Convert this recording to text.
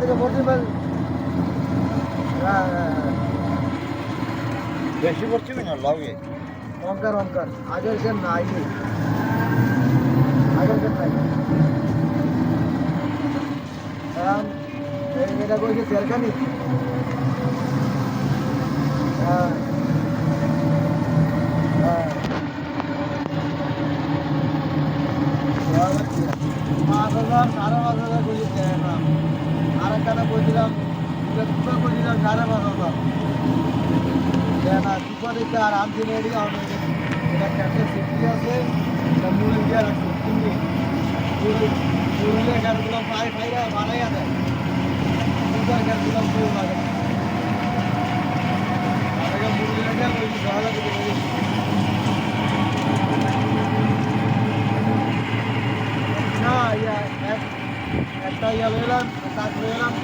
থেকে ভর্তি পাই হ্যাঁ হ্যাঁ হ্যাঁ। বেশি পড়ছে না লাগে। অঙ্কার অঙ্কার আগের সেম নাই। আগের সেম নাই। এই- এটা কইছে তেলখানি হ্যাঁ। হ্যাঁ। পাঁচ হাজার সাড়ে পাঁচ হাজার একটা বলছিলাম দুটো বলছিলাম সাড়ে পাঁচ হাজার। না আর আমি এটা ক্যাশে সিটি আছে, এটা পুরুলিয়া গাড়িগুলো প্রায় ফাইরা বানাইয়া দেয়। পুরো লাগে না ইয়া এক একটা ইয়া লইলাম তার লইলাম